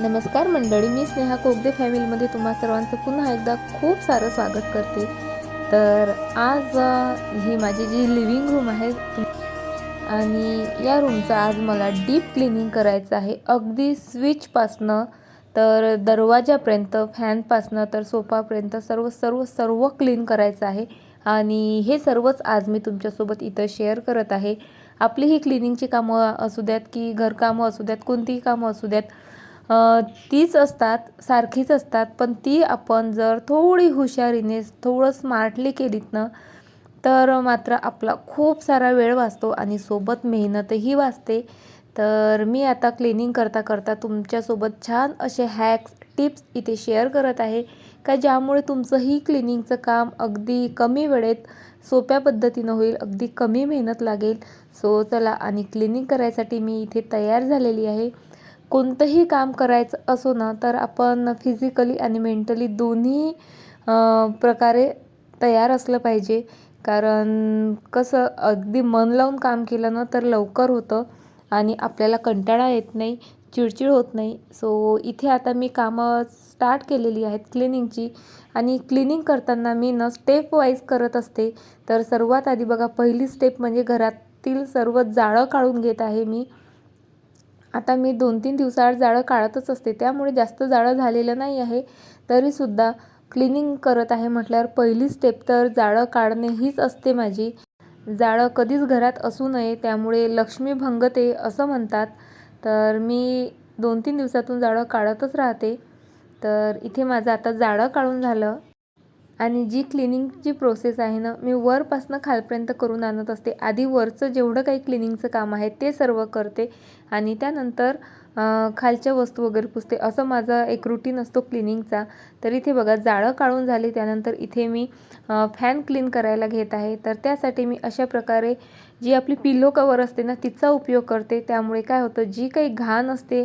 नमस्कार मंडळी मी स्नेहा कोगदे फॅमिलीमध्ये तुम्हा सर्वांचं पुन्हा एकदा खूप सारं स्वागत करते. तर आज ही माझी जी लिव्हिंग रूम आहे आणि या रूमचं आज मला डीप क्लिनिंग करायचं आहे. अगदी स्विचपासनं तर दरवाजापर्यंत फॅनपासनं तर सोफापर्यंत सर्व सर्व सर्व क्लीन करायचं आहे. आणि हे सर्वच आज मी तुमच्यासोबत इथं शेअर करत आहे. आपली ही क्लिनिंगची कामं असू द्यात की घरकामं असू द्यात कोणतीही कामं असू द्यात तीच असतात सारखीच असतात पण ती आपण जर थोडी हुशारीने थोडं स्मार्टली केलीत ना तर मात्र आपला खूप सारा वेळ वाचतो आणि सोबत मेहनतही वाचते. तर मी आता क्लिनिंग करता करता तुमच्यासोबत छान असे हॅक्स टिप्स इथे शेअर करत आहे. का ज्यामुळे तुमचंही क्लिनिंगचं काम अगदी कमी वेळेत सोप्या पद्धतीनं होईल अगदी कमी मेहनत लागेल. सो चला आणि क्लिनिंग करायसाठी मी इथे तयार झालेली आहे. कोणतंही काम करायचं असो ना तर आपण फिजिकली आणि मेंटली दोन्ही प्रकारे तयार असलं पाहिजे. कारण कसं अगदी मन लावून काम केलं ना तर लवकर होतं आणि आपल्याला कंटाळा येत नाही चिडचिड होत नाही. सो इथे आता मी कामं स्टार्ट केलेली आहेत क्लिनिंगची आणि क्लिनिंग करताना मी न स्टेप वाईज करत असते. तर सर्वात आधी बघा पहिली स्टेप म्हणजे घरातील सर्व जाळं काढून घेत आहे मी. आता मी दोन तीन दिवसाआड जाळं काढतच असते. त्यामुळे जास्त जाळं झालेलं नाही आहे. तरीसुद्धा क्लिनिंग करत आहे म्हटल्यावर पहिली स्टेप तर जाळं काढणे हीच असते माझी. जाळं कधीच घरात असू नये त्यामुळे लक्ष्मी भंगते असं म्हणतात. तर मी दोन तीन दिवसातून जाळं काढतच राहते. तर इथे माझं आता जाळं काढून झालं. आणि जी क्लिनिंगची प्रोसेस आहे ना मी वरपासनं खालपर्यंत करून आणत असते. आधी वरचं जेवढं काही क्लिनिंगचं काम आहे ते सर्व करते आणि त्यानंतर खालच्या वस्तू वगैरे पुसते. असं माझा एक रुटीन असतो क्लिनिंगचा तर इथे बघा जाळं काढून झाले त्यानंतर इथे मी फॅन क्लीन करायला घेत आहे. तर त्यासाठी मी अशा प्रकारे जी आपली पिलो कवर असते ना तिचा उपयोग करते. त्यामुळे काय होतं जी काही घाण असते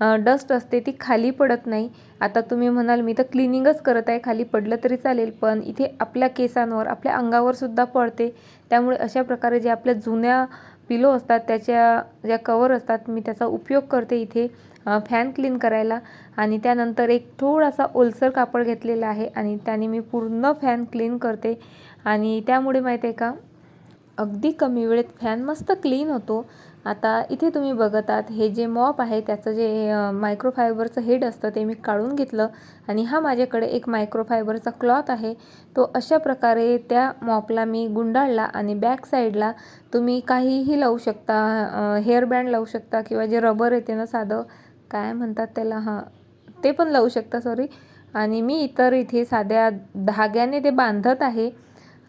डस्ट असते ती खाली पडत नाही. आता तुम्ही म्हणाल मी तर क्लिनिंगच करत आहे खाली पडलं तरी चालेल पण इथे आपल्या केसांवर आपल्या अंगावर सुद्धा पडते. त्यामुळे अशा प्रकारे जे आपल्या जुन्या पिलो असतात त्याच्या ज्या कवर असतात मी त्याचा उपयोग करते इथे फॅन क्लीन करायला. आणि त्यानंतर एक थोडासा ओलसर कापड घेतलेला आहे आणि त्याने मी पूर्ण फॅन क्लीन करते. आणि त्यामुळे माहीत आहे का अगदी कमी वेळेत फॅन मस्त क्लीन होतो. आता इथे तुम्ही बघत आहात हे जे मॉप आहे त्याचं जे मायक्रोफायबरचं हेड असतं ते मी काढून घेतलं आणि हा माझ्याकडे एक मायक्रोफायबरचा क्लॉथ आहे. तो अशा प्रकारे त्या मॉपला मी गुंडाळला आणि बॅक साईडला तुम्ही काहीही लावू शकता हेअरबँड लावू शकता किंवा जे रबर येते ना साधं काय म्हणतात त्याला हां ते पण लावू शकता सॉरी आणि मी इतर इथे साध्या धाग्याने ते बांधत आहे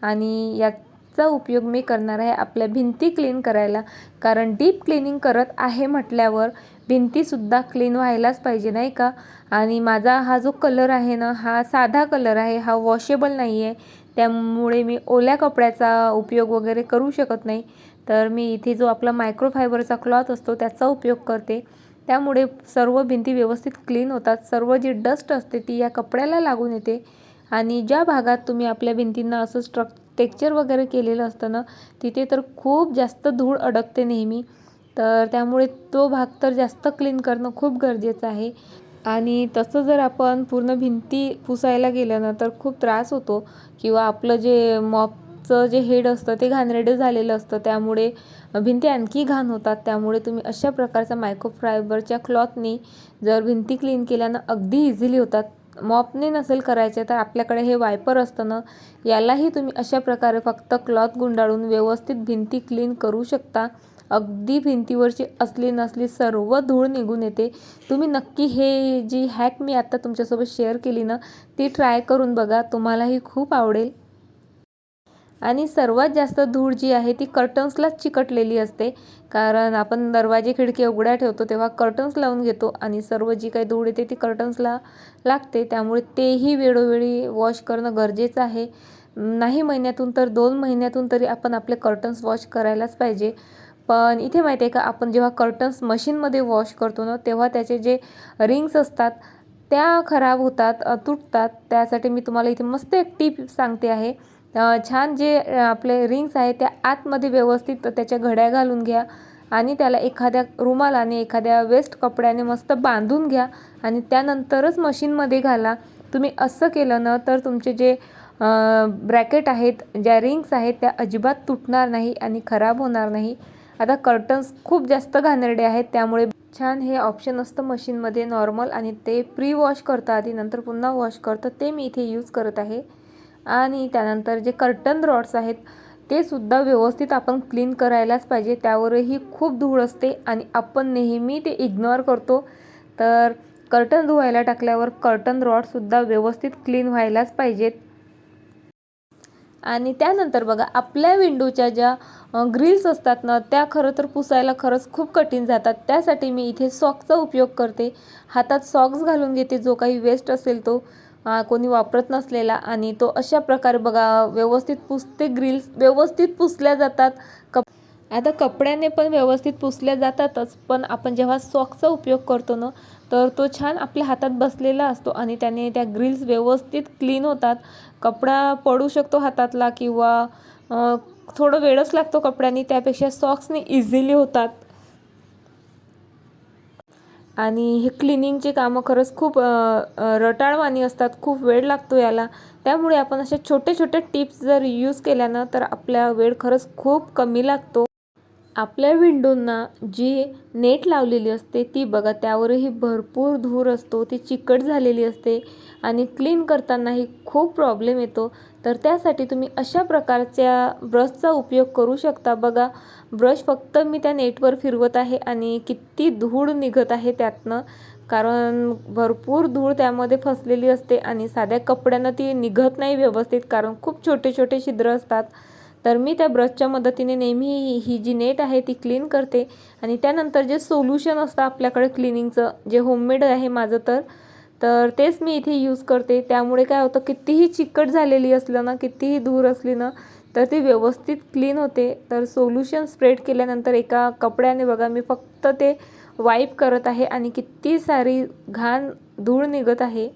आणि यात चा उपयोग मी करणार आहे आपल्या भिंती क्लीन करायला. कारण डीप क्लिनिंग करत आहे म्हटल्यावर भिंतीसुद्धा क्लीन व्हायलाच पाहिजे नाही का? आणि माझा हा जो कलर आहे ना हा साधा कलर आहे हा वॉशेबल नाही आहे त्यामुळे मी ओल्या कपड्याचा उपयोग वगैरे करू शकत नाही. तर मी इथे जो आपला मायक्रोफायबरचा क्लॉथ असतो त्याचा उपयोग करते. त्यामुळे सर्व भिंती व्यवस्थित क्लीन होतात. सर्व जी डस्ट असते ती या कपड्याला लागून येते. आणि ज्या भागात तुम्ही आपल्या भिंतींना असं स्ट्रक टेक्चर वगैरे केलेलं असतं ना तिथे तर खूप जास्त धूळ अडकते नेहमी. तर त्यामुळे तो भाग तर जास्त क्लीन करणं खूप गरजेचं आहे. आणि तसं जर आपण पूर्ण भिंती पुसायला गेलं ना तर खूप त्रास होतो. किंवा आपलं जे मॉपचं जे हेड असतं ते घाणेरडं झालेलं असतं. त्यामुळे भिंती आणखी घाण होतात. त्यामुळे तुम्ही अशा प्रकारचा मायक्रोफायबरच्या क्लॉथनी जर भिंती क्लीन केल्यानं अगदी इझिली होतात. मॉपने नसेल करायचे तर आपल्याकडे हे वायपर असतं ना यालाही तुम्ही अशा प्रकारे फक्त क्लॉथ गुंडाळून व्यवस्थित भिंती क्लीन करू शकता. अगदी भिंतीवरची असली नसली सर्व धूळ निघून येते. तुम्ही नक्की हे जी हॅक मी आत्ता तुमच्यासोबत शेअर केली ना ती ट्राय करून बघा तुम्हालाही खूप आवडेल. आणि सर्वात जास्त धूळ जी आहे ती कर्टन्सलाच चिकटलेली असते. कारण आपण दरवाजे खिडकी उघड्या ठेवतो तेव्हा कर्टन्स लावून घेतो आणि सर्व जी काही धूळ येते ती कर्टन्सला लागते. त्यामुळे तेही वेळोवेळी वॉश करणं गरजेचं आहे. नाही महिन्यातून तर दोन महिन्यातून तरी आपण आपले कर्टन्स वॉश करायलाच पाहिजे. पण इथे माहिती आहे का आपण जेव्हा कर्टन्स मशीनमध्ये वॉश करतो ना तेव्हा त्याचे जे रिंग्स असतात त्या खराब होतात तुटतात. त्यासाठी मी तुम्हाला इथे मस्त एक टीप सांगते आहे. छान जे आपले रिंग्स आहेत त्या आतमध्ये व्यवस्थित त्याच्या घड्या घालून घ्या आणि त्याला एखाद्या रुमालाने एखाद्या वेस्ट कपड्याने मस्त बांधून घ्या आणि त्यानंतरच मशीनमध्ये घाला. तुम्ही असं केलं ना तर तुमचे जे ब्रॅकेट आहेत ज्या रिंग्स आहेत त्या अजिबात तुटणार नाही आणि खराब होणार नाही. आता कर्टन्स खूप जास्त घाणेरडे आहेत त्यामुळे छान हे ऑप्शन असतं मशीनमध्ये नॉर्मल आणि ते प्री वॉश करतं आधी नंतर पुन्हा वॉश करतं ते मी इथे यूज करत आहे. आणि त्यानंतर जे कर्टन रॉड्स आहेत ते सुद्धा व्यवस्थित आपण क्लीन करायलाच पाहिजे. त्यावरही खूप धूळ असते आणि आपण नेहमी ते इग्नोर करतो. तर कर्टन धुवायला टाकल्यावर कर्टन रॉडसुद्धा व्यवस्थित क्लीन व्हायलाच पाहिजेत. आणि त्यानंतर बघा आपल्या विंडोच्या ज्या ग्रिल्स असतात ना त्या खरं तर पुसायला खरंच खूप कठीण जातात. त्यासाठी मी इथे सॉक्सचा उपयोग करते. हातात सॉक्स घालून घेते जो काही वेस्ट असेल तो. कोणी वापरत नसलेला आणि तो अशा प्रकारे बघा व्यवस्थित पुसते ग्रिल्स व्यवस्थित पुसल्या जातात. कप आता कपड्याने पण व्यवस्थित पुसल्या जातातच पण आपण जेव्हा सॉक्सचा उपयोग करतो ना तर तो छान आपल्या हातात बसलेला असतो आणि त्याने त्या ग्रिल्स व्यवस्थित क्लीन होतात. कपडा पडू शकतो हातातला किंवा थोडं वेळच लागतो कपड्याने त्यापेक्षा सॉक्सने इझिली होतात. आणि हे क्लिनिंगचे कामं खरंच खूप रटाळवाणी असतात. खूप वेळ लागतो याला. त्यामुळे आपण अशा छोटे छोटे टिप्स जर यूज केल्या ना तर आपल्या वेळ खरंच खूप कमी लागतो. आपल्या विंडोंना जी नेट लावलेली असते ती बघा त्यावरही भरपूर धूर असतो ती चिकट झालेली असते आणि क्लीन करतानाही खूप प्रॉब्लेम येतो. तर त्यासाठी तुम्ही अशा प्रकारच्या ब्रशचा उपयोग करू शकता. बघा ब्रश फक्त मी त्या नेटवर फिरवत आहे आणि किती धूळ निघत आहे त्यातनं. कारण भरपूर धूळ त्यामध्ये फसलेली असते आणि साध्या कपड्यांना ती निघत नाही व्यवस्थित कारण खूप छोटे छोटे छिद्र असतात. तर मी त्या ब्रशच्या मदतीने नेहमी ही जी नेट आहे ती क्लीन करते. आणि त्यानंतर जे सोल्युशन असतं आपल्याकडे क्लिनिंगचं जे होममेड आहे माझं तर तर तेच मी इथे यूज करते. त्यामुळे काय होतं कितीही चिकट झालेली असलं ना कितीही दूर असली ना तर ती व्यवस्थित क्लीन होते. तर सोल्युशन स्प्रेड केल्यानंतर एका कपड्याने बघा मी फक्त ते वाईप करत आहे आणि किती सारी घाण धूळ निघत आहे.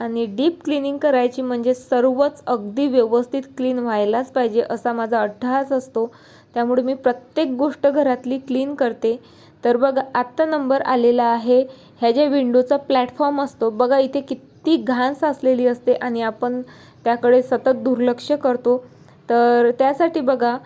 आणि डीप क्लिनिंग करायची म्हणजे सर्वच अगदी व्यवस्थित क्लीन व्हायलाच पाहिजे असा माझा अट्टहास असतो. त्यामुळे मी प्रत्येक गोष्ट घरातली क्लीन करते. तर बघा आत्ता नंबर आलेला आहे. ह्या ज्या विंडोचा प्लॅटफॉर्म असतो बघा इथे किती घाण साचलेली असते आणि आपण त्याकडे सतत दुर्लक्ष करतो. तर त्यासाठी बघा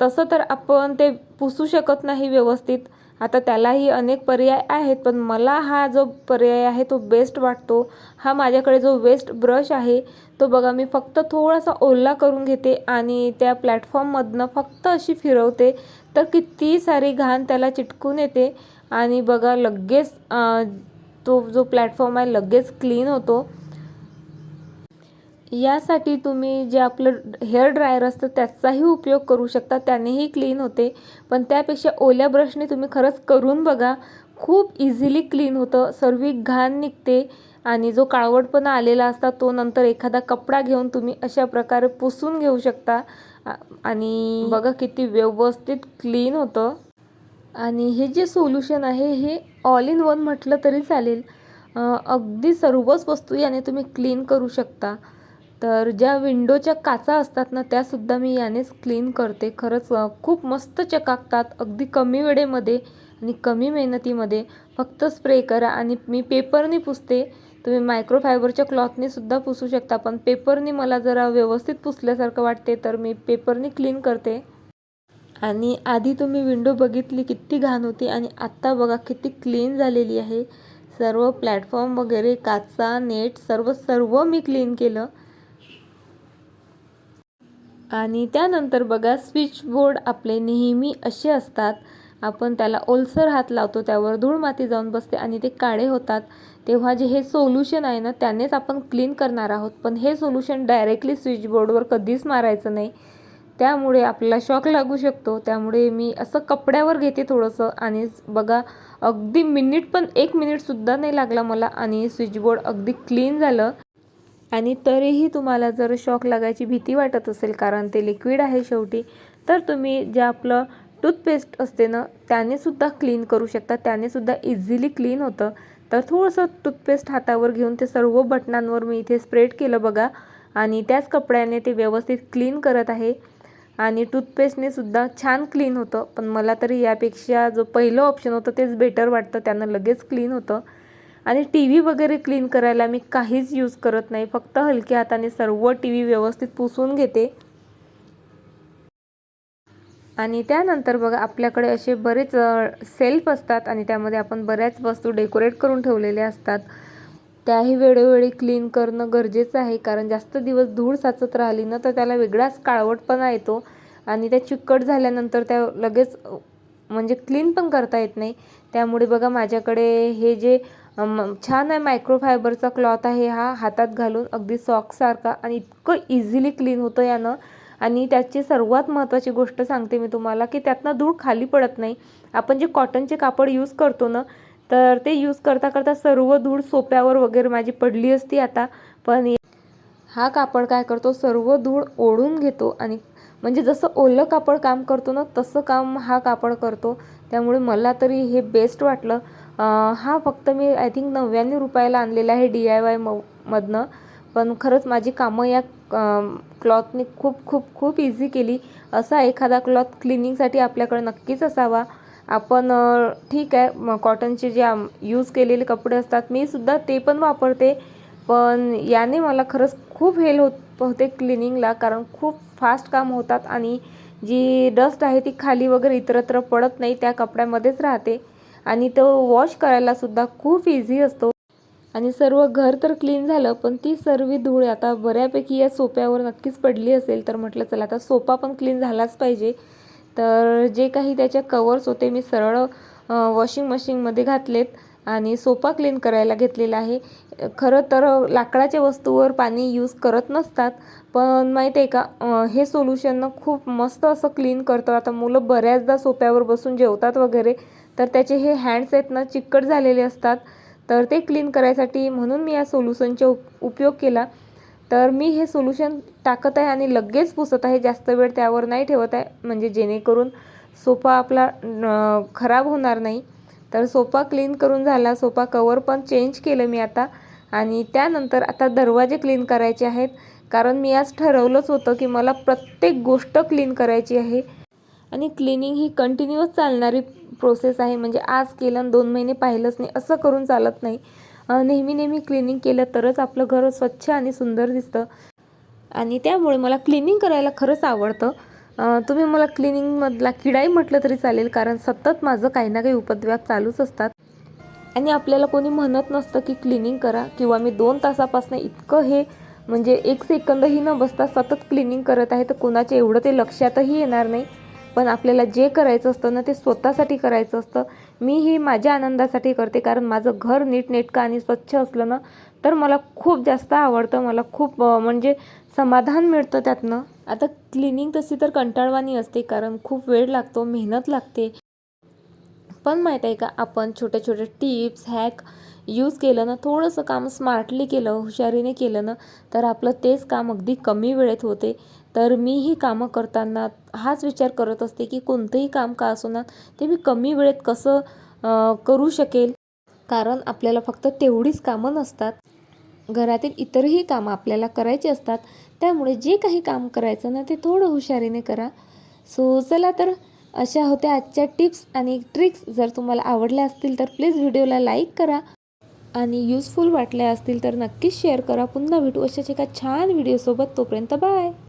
तसं तर आपण ते पुसू शकत नाही व्यवस्थित. आता त्यालाही अनेक पर्याय आहेत पण मला हा जो पर्याय आहे तो बेस्ट वाटतो. हा माझ्याकडे जो वेस्ट ब्रश आहे तो बघा मी फक्त थोडासा ओला करून घेते आणि त्या प्लॅटफॉर्ममधनं फक्त अशी फिरवते. तर किती सारी घाण त्याला चिटकून येते. आणि बघा लगेच तो जो प्लॅटफॉर्म आहे लगेच क्लीन होतो. यासाठी तुम्ही जे आपलं हेअर ड्रायर असतं त्याचाही उपयोग करू शकता. त्यानेही क्लीन होते. पण त्यापेक्षा ओल्या ब्रशने तुम्ही खरंच करून बघा. खूप इझिली क्लीन होतं. सर्वी घाण निघते. आणि जो काळवटपणा आलेला असता तो नंतर एखादा कपडा घेऊन तुम्ही अशा प्रकारे पुसून घेऊ शकता. आणि बघा किती व्यवस्थित क्लीन होतं. आणि हे जे सोल्युशन आहे हे ऑल इन वन म्हटलं तरी चालेल. अगदी सर्वच वस्तू याने तुम्ही क्लीन करू शकता. तर ज्या विंडोच्या काचा असतात ना त्यासुद्धा मी यानेच क्लीन करते. खरंच खूप मस्त चकाकतात अगदी कमी वेळेमध्ये आणि कमी मेहनतीमध्ये. फक्त स्प्रे करा आणि मी पेपरनी पुसते. तुम्ही मायक्रोफायबरच्या क्लॉथने सुद्धा पुसू शकता पण पेपरनी मला जरा व्यवस्थित पुसल्यासारखं वाटते तर मी पेपरनी क्लीन करते. आणि आधी तुम्ही विंडो बघितली किती घाण होती आणि आत्ता बघा किती क्लीन झालेली आहे. सर्व प्लॅटफॉर्म वगैरे काचा नेट सर्व सर्व मी क्लीन केलं. आणि त्यानंतर बघा स्विच बोर्ड आपले नेहमी असे असतात. आपण त्याला ओलसर हात लावतो त्यावर धूळ माती जाऊन बसते आणि ते काळे होतात. तेव्हा जे हे सोल्युशन आहे ना त्यानेच आपण क्लीन करणार आहोत. पण हे सोल्युशन डायरेक्टली स्विच बोर्डवर कधीच मारायचं नाही. त्यामुळे आपल्याला शॉक लागू शकतो. त्यामुळे मी असं कपड्यावर घेते थोडंसं. आणि बघा अगदी मिनिट पण एक मिनिटसुद्धा नाही लागला मला आणि स्विच बोर्ड अगदी क्लीन झालं. आणि तरीही तुम्हाला जर शॉक लागायची भीती वाटत असेल कारण ते लिक्विड आहे शेवटी तर तुम्ही जे आपलं टूथपेस्ट असते ना त्यानेसुद्धा क्लीन करू शकता. त्यानेसुद्धा इझिली क्लीन होतं. तर थोडंसं टूथपेस्ट हातावर घेऊन ते सर्व बटनांवर मी इथे स्प्रेड केलं बघा. आणि त्याच कपड्याने ते व्यवस्थित क्लीन करत आहे. आणि टूथपेस्टने सुद्धा छान क्लीन होतं. पण मला तरी यापेक्षा जो पहिलं ऑप्शन होतं तेच बेटर वाटतं. त्यानं लगेच क्लीन होतं. आणि टी व्ही वगैरे क्लीन करायला मी काहीच यूज करत नाही. फक्त हलक्या हाताने सर्व टी व्ही व्यवस्थित पुसून घेते. आणि त्यानंतर बघा आपल्याकडे असे बरेच सेल्फ असतात आणि त्यामध्ये आपण बऱ्याच वस्तू डेकोरेट करून ठेवलेल्या असतात. त्याही वेळोवेळी क्लीन करणं गरजेचं आहे कारण जास्त दिवस धूळ साचत राहिली ना तर त्याला वेगळाच काळवटपणा येतो. आणि त्या चिकट झाल्यानंतर त्या लगेच म्हणजे क्लीन पण करता येत नाही. त्यामुळे बघा माझ्याकडे हे जे छान आहे मायक्रोफायबरचा क्लॉथ आहे हा. हातात घालून अगदी सॉक्ससारखा आणि इतकं इझिली क्लीन होतं यानं. आणि त्याची सर्वात महत्त्वाची गोष्ट सांगते मी तुम्हाला की त्यातनं धूळ खाली पडत नाही. आपण जे कॉटनचे कापड यूज करतो ना तर ते यूज करता करता सर्व धूळ सोप्यावर वगैरे माझी पडली असती आता. पण हा कापड काय करतो सर्व धूळ ओढून घेतो आणि म्हणजे जसं ओलं कापड काम करतो ना तसं काम हा कापड करतो. त्यामुळे मला तरी हे बेस्ट वाटलं. हा फक्त मी आय थिंक नव्याण्णव रुपयाला आणलेला आहे डी आय वाय म मधनं. पण खरंच माझी कामं या क्लॉथने खूप खूप खूप इझी केली. असा एखादा क्लॉथ क्लिनिंगसाठी आपल्याकडे नक्कीच असावा. आपण ठीक आहे कॉटनचे जे यूज केलेले कपडे असतात मी सुद्धा ते पण वापरते. पण याने मला खरंच खूप हेल्प होत होते क्लिनिंगला कारण खूप फास्ट काम होतात आणि जी डस्ट आहे ती खाली वगैरे इतरत्र पडत नाही त्या कपड्यामध्येच राहते. आणि तो वॉश करायला सुद्धा खूप इझी असतो. आणि सर्व घर तर क्लीन झालं पण ती सर्व धूळ आता बऱ्यापैकी या सोप्यावर नक्कीच पडली असेल तर म्हटलं चला आता सोपा पण क्लीन झालाच पाहिजे. तर जे काही त्याचे कवर्स होते मी सरळ वॉशिंग मशीनमध्ये घातलेत आणि सोपा क्लीन करायला घेतलेला आहे. खरं तर लाकडाच्या वस्तूवर पाणी यूज करत नसतात पण माहीत आहे का हे सोल्युशननं खूप मस्त असं क्लीन करतं आता मुलं बऱ्याचदा सोप्यावर बसून जेवतात वगैरे तर त्याचे हे हँड्स आहेत ना चिकट झालेले असतात. तर ते क्लीन करायसाठी म्हणून मी या सोल्युशनचा उप उपयोग केला. तर मी हे सोल्युशन टाकत आहे आणि लगेच पुसत आहे. जास्त वेळ त्यावर नाही ठेवत आहे. म्हणजे जेणेकरून सोफा आपला खराब होणार नाही. तर सोफा क्लीन करून झाला. सोफा कवर पण चेंज केलं मी आता. आणि त्यानंतर आता दरवाजे क्लीन करायचे आहेत. कारण मी आज ठरवलंच होतं की मला प्रत्येक गोष्ट क्लीन करायची आहे. आणि क्लिनिंग ही कंटिन्युअस चालणारी प्रोसेस आहे. म्हणजे आज केलं आणि दोन महिने पाहिलंच नाही. असं करून चालत नाही. नेहमी नेहमी क्लिनिंग केलं तरच आपलं घर स्वच्छ आणि सुंदर दिसतं. आणि त्यामुळे मला क्लिनिंग करायला खरंच आवडतं. तुम्ही मला क्लिनिंगमधला किडाई म्हटलं तरी चालेल कारण सतत माझं काही ना काही उपद्व्याप चालूच असतात. आणि आपल्याला कोणी म्हणत नसतं की क्लिनिंग करा किंवा मी दोन तासापासून इतकं हे म्हणजे एक सेकंदही न बसता सतत क्लिनिंग करत आहे तर कोणाचे एवढं ते लक्षातही येणार नाही. पण आपल्याला जे करायचं असतं ना ते स्वतःसाठी करायचं असतं. मी ही माझ्या आनंदासाठी करते कारण माझं घर नीटनेटकं आणि स्वच्छ असलं ना तर मला खूप जास्त आवडतं. मला खूप म्हणजे समाधान मिळतं त्यातनं. आता क्लिनिंग तशी तर कंटाळवाणी असते कारण खूप वेळ लागतो मेहनत लागते. पण माहीत आहे का आपण छोटे छोटे टिप्स हॅक यूज केलं ना थोडंसं काम स्मार्टली केलं हुशारीने केलं ना तर आपलं तेच काम अगदी कमी वेळेत होते. तर मीही कामं करताना हाच विचार करत असते की कोणतंही काम का असोना ते मी कमी वेळेत कसं करू शकेल? कारण आपल्याला फक्त तेवढीच कामं नसतात. घरातील इतरही कामं आपल्याला करायची असतात. त्यामुळे जे काही काम करायचं ना ते थोडं हुशारीने करा. सो चला तर अशा होत्या आजच्या टिप्स आणि ट्रिक्स. जर तुम्हाला आवडल्या असतील तर प्लीज व्हिडिओला लाईक करा. आणि युजफुल वाटल्या असतील तर नक्कीच शेअर करा. पुन्हा भेटू अशाच एका छान व्हिडिओसोबत. तोपर्यंत बाय!